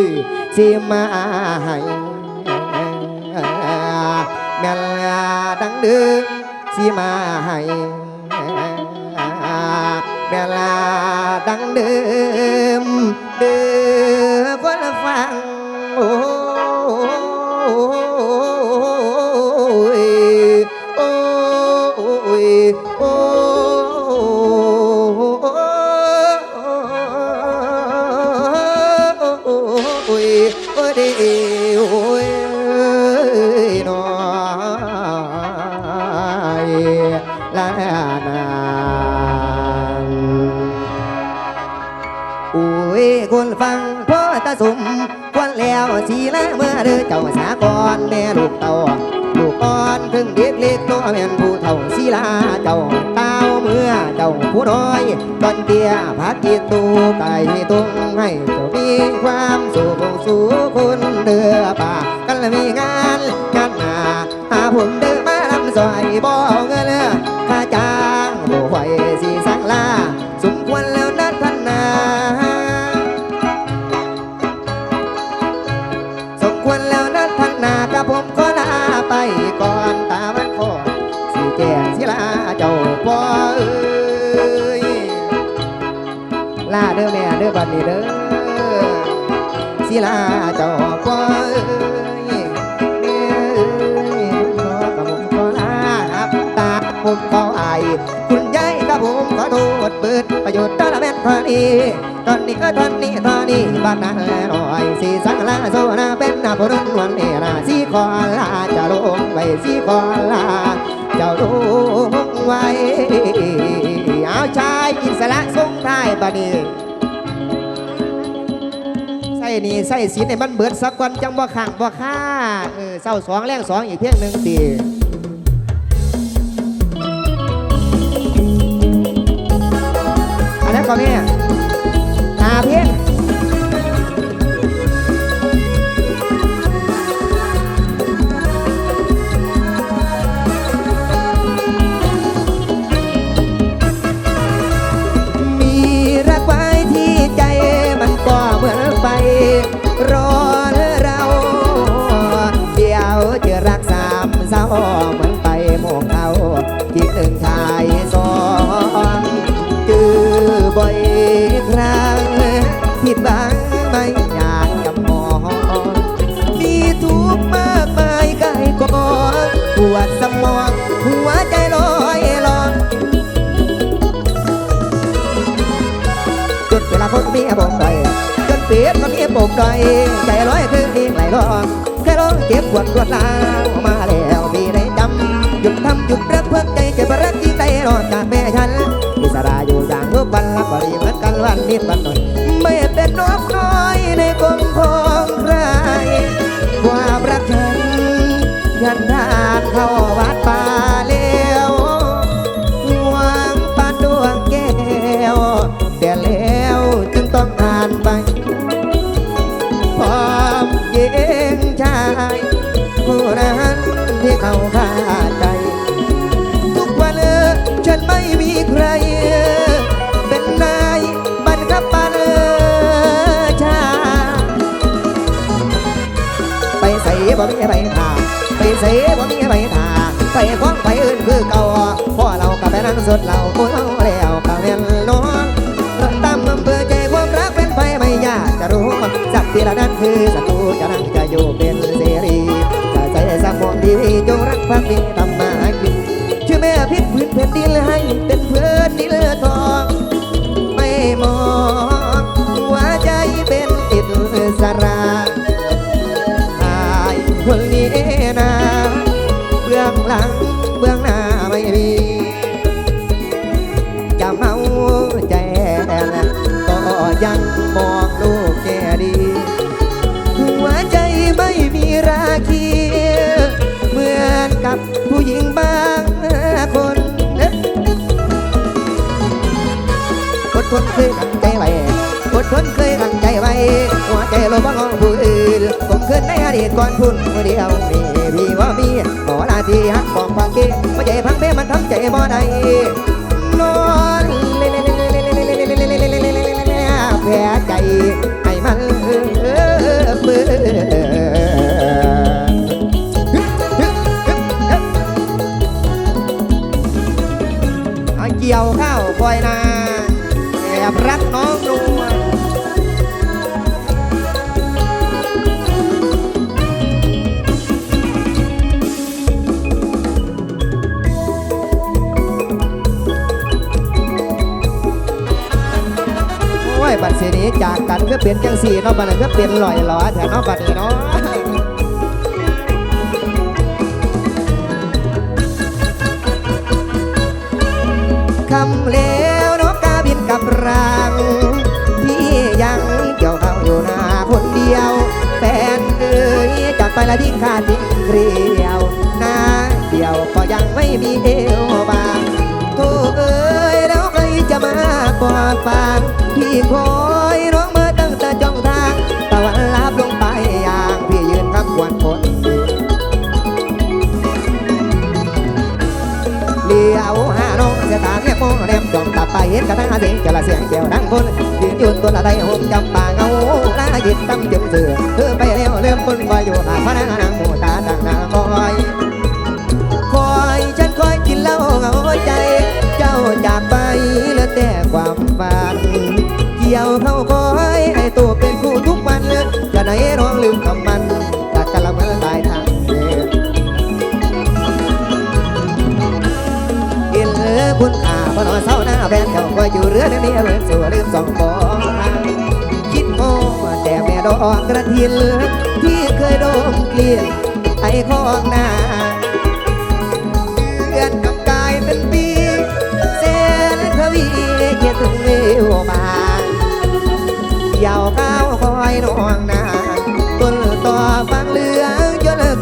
ยสิมาให้แม่นดังเดิมสิมา แล้วสีละเมื่อเด้อเจ้าสากรแม่ลูกเต่าลูกอ่อนถึงเด็กเล็กตัวแม่นผู้เฒ่าสีลาเจ้าเต้าเมื่อเจ้าผู้น้อยตอนเตี้ยพักกีตูไก่ตรงให้เจ้ามีความสุขสู่คนเดือป่ากันละมีงานงานหนาหาผมเดินมาลำซอยบ่เอาเงิน ด้อนี้เด้อสิลาเจ้าพ่อเอ้ยเอ้ยขอกับผมขอลาครับตาผมขออายคุณยายกับผมขอโทษเปิดประโยชน์ตอนละแม่นพอดีตอนนี้ก็ตอนนี้ตอนนี้บ้านนั้นแลหน่อยสีสังลาโซนาเป็นนาพรุนวันเนราสีคอลาจะลงไว้สีคอลาเจ้าลงไว้เอาชายอิสระทรงไทายบัดนี้ ใส่นี่ใส่สีในมันเบิดสักวันจังบ่ขังบ่ค่าเออเศร้าสองแรงสองอีกเพียงหนึ่งตีอันนั้นก็แม่หาเพียง ลาคนมีบ่มดอยจนเปลี่ยนก็มีบ่มดอยใจร้อยคือดีไหลลองแค่ร้องเจ็บปวดรวดร้าวมาแล้วมีได้จำหยุดทำหยุดรักเพื่อใจเจ็บรักที่ใจรอดจากแม่ฉันอิสระอยู่อย่างเมื่อวันละบริเหมือนกันวันนิดวันหน่อย ไปทาไปเสียบ่มีไปทาไปฟ้องไปอื่นคือเก่าพ่อเรากับแม่นั้นสุดเราโอ้ยเอาแล้ว นี้นะเบื้องหลังเบื้องหน้าไม่มีจะเมาใจนะก็ยังมองลูกแกดี หัวใจไม่มีราคีเหมือนกับผู้หญิงบางคนอดทนเคยตั้งใจไว้อดทนเคยตั้งใจไว้หัวใจเราบ้างผู้อื่นผมเคยในอดีตก่อนพุ่นเดียวมีพี่ว่ามี ขอลาที่หักบอกความเก้หัวใจพังเพมันทำใจบ่ได้นอนแผลใจให้มันเออเปื้อนเกี่ยวข้าวคอยนาแอบรักน้องนวล ทีนี้จากกันก็เป็นจังสีเนาะบัดนั้นก็เป็นลอยหลอแถวเนาะบัดนี้เนาะคำเลวนกกาบินกับรางพี่ยังเกี่ยวเขาอยู่หน้าคนเดียวแฟนเอ้ยจากไปละทิ้งข้าทิ้งเกลียวหน้าเดียวก็ยังไม่มีเอวบางโธ่เอ้ยแล้วใครจะมากอดฟาง พี่คอยร้องเมาตั้งแต่จ้องทางตะวันลับลงไปอย่างพี่ยืนคำควนคนดีเลี้ยวหาน้องจะตามแนบมองแนมจ้องตาไปเห็นกระทั่งเสียงจะละเสียงเจียวดังคนยืนยืนตัวละไดห่มจำป่าเงาลาหยิบตั้งจึงเสือเธอไปแล้วเริ่มคนคอยอยู่หาพระน ลืมคำมันตัดกันละเมอตายทางเดินกินเหลือคุณค่าพอนอนเศร้าหน้าแฟนเจ้าคอยอยู่เรือเดี๋ยวนี้เริ่มสู่ลืมสองปองคิดโอ้แต่แม่ดอกกระทินที่เคยโดมกลิ่นไอ้ของหน้าเดือนกับกายเป็นปีแสนทวีเกียรติเอวมายาวก้าวคอยน้องนา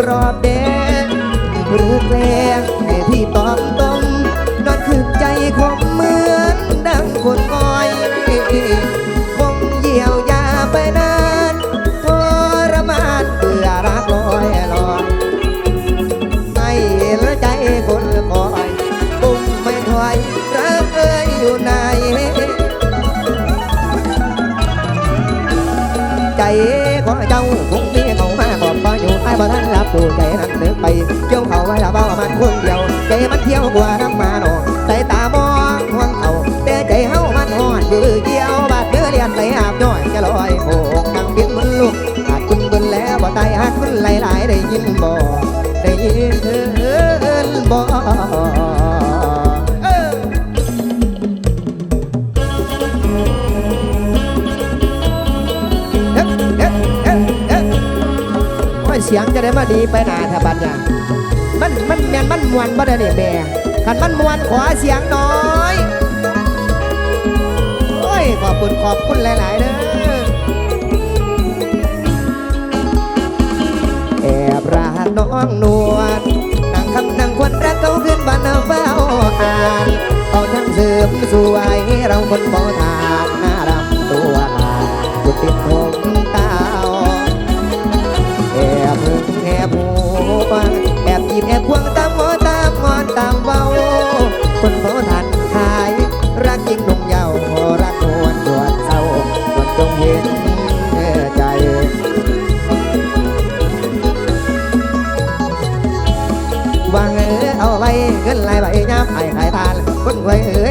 กรอบแดงรือแกล้งให้พี่ตอมต้มนอนคืนใจคมเหมือนดังคนงอยคงเยียวยาไปนานทรมานเบื่อรักลอยลอยไม่เห็นใจคนคอยปุ่มไม่ถอยรักเอ้ยอยู่ไหนใจของเจ้า บ่ทันรับดูใจนั้นนึกไปเกี่ยวเขาไว้ละเบ้ามันคนเดียว ใจมันเที่ยวกว่าน้ำมาหนอใจตามองห่วงเขาแต่ใจเฮามันหอดยื้อเกี่ยวบาดเดือเลียนไปอาบย่อยจะลอยโบ จะได้มาดีไปหนาทบัดเนี่ยมันมันแมนมันมวนบ่ได้เนี่ยแม่คันมันมวนขอเสียงน้อยโอ้ยขอบคุณขอบคุณหลายๆเด้อแอบรักน้องนวล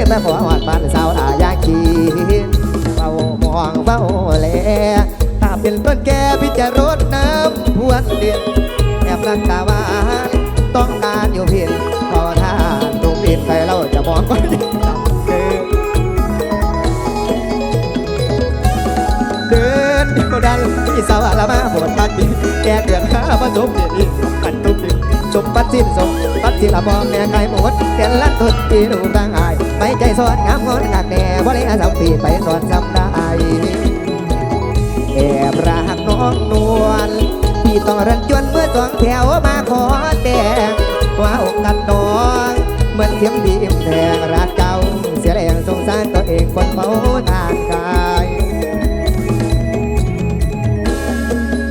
แม่ขอหอดบ้านสาวตายากีเฝ้ามองเฝ้าแลถ้าเป็นต้นแก่พี่จะรดน้ำพวนเดียนแอบรักตาวานต้องการอยู่เพียงพอถ้าตรงดินไปเราจะมองก็ยังจำเจอเดินเดียวดันที่สาวละมาโหดตัดดินแกเดือดหาผสมเดียดกันทุกดิ นสมปัดสิ้นสมปัดที่ละบอมแม่ไก่หมดเตียนลัดทุดที่ดูร่างอายไปใจสอนงามงอนหนักแน่บ่ได้อาสามปีไปสอนจำได้แอบรักน้องนวลพี่ต้องรันจวนเมื่อสองแถวมาขอแต่งว่าอกกันน้องเหมือนเทียมดีมแทงรักเจ้าเสียแรงสงสารตัวเองคนเมาทางกาย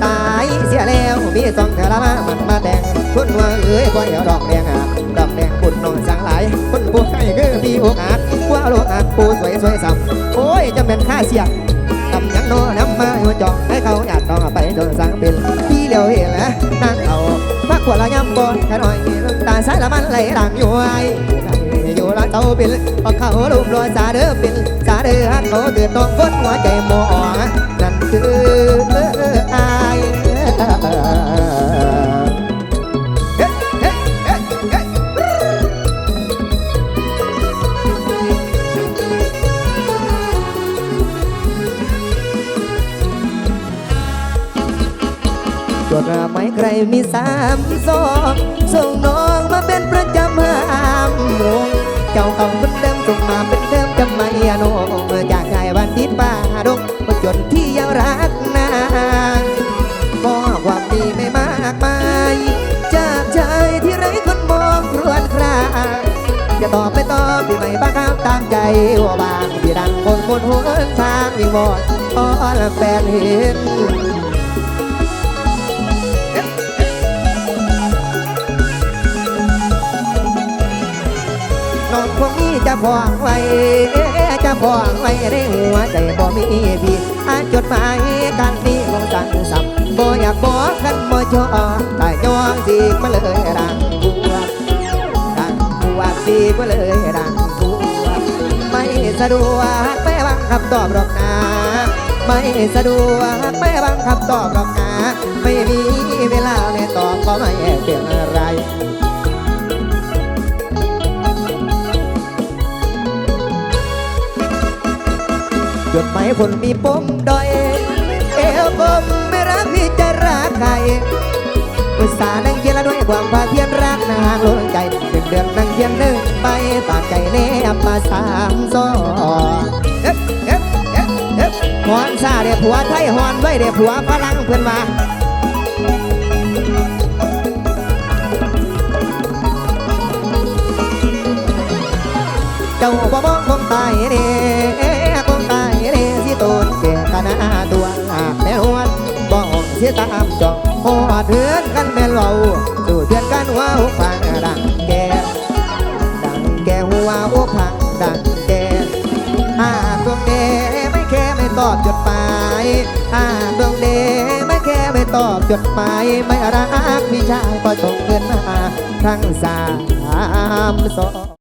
ตายเสียแล้วมีสองเธอละมามันมาแต่ง คุณว่าเอ้ยบ่เดียวดอกแดงอาบดอกแดงบุญนองสังหลาย คนผู้ให้คือมีโอกาสว่าโลกอาจปูสวยสวยสับโอ้ยจะเป็นค่าเสียกำยังโน่นน้ำมาจอดให้เขาอยากต้องไปจนสังเป็นพี่เดียวเห็นแล้วนางเอาพักขวดละย่ำบนแค่หน่อยน้ำตาสายละมันไหลดังอยู่ไอ้อยู่ละเต้าเป็นพอเขาลุมรอยสาเด้อเป็นสาเด้อฮักเขาเดือดต้องกดหัวใจหมอนั่นคือ สามซองส่งน้องมาเป็นประจำห้ามวงเจ้าต้องเป็นเดิมส่งมาเป็นเดิมจำไม่ยานงอยากได้วันที่ป่าดงมาจนที่ยังรักนางก็ความดีไม่มากมายจากใจที่ไร้คนมองครวญคราจะตอบไม่ตอบที่ไม่บ้าข้ามตามใจว่าบางที่ดังบนบนหัวทางวิงวอนอ้อนแฟนเห็น จะพองไว้จะพองไว้ในหัวใจบ่มีพี่อ่านจดหมายกันนี้คงสั่งสับบ่อยากบอกกันบ่ชอแต่ยองสีมาเลยดังบัวดังบัวสีมาเลยดังบัวไม่สะดวกไม่บังคับตอบหรอกนะไม่สะดวกไม่บังคับตอบหรอกนะไม่มีเวลาไม่ตอบก็ไม่เป็นไร จดหมายคนมีปมดอย เอวปมไม่รักพี่จะรักใครอุตส่าห์นั่งเขียนละด้วยความพาเทียนรักนางล้นใจเดือนเดือนนั่งเขียนหนึ่งไปปากใจแนบมาสามซองเอ๊ะเอ๊ะเอ๊ะเอ๊ะฮอนซาเดียผัวไทยฮอนไว้เดียผัวพลังเพื่อนมาเจ้าบ่มองคงตายเด้ ตัวแม่นวลบองเสียตามจองหอเถือนกันแม่นเว้าสู่เถือนกันว่าหัวพังดังแกดังแก่หัวหัวพังดังแก่อาดวงเดไม่แค่ไม่ตอบจดหมายอาดวงเดไม่แค่ไม่ตอบจดหมายไม่รักพี่ชายก็ส่งเงินมาทั้งสามสอง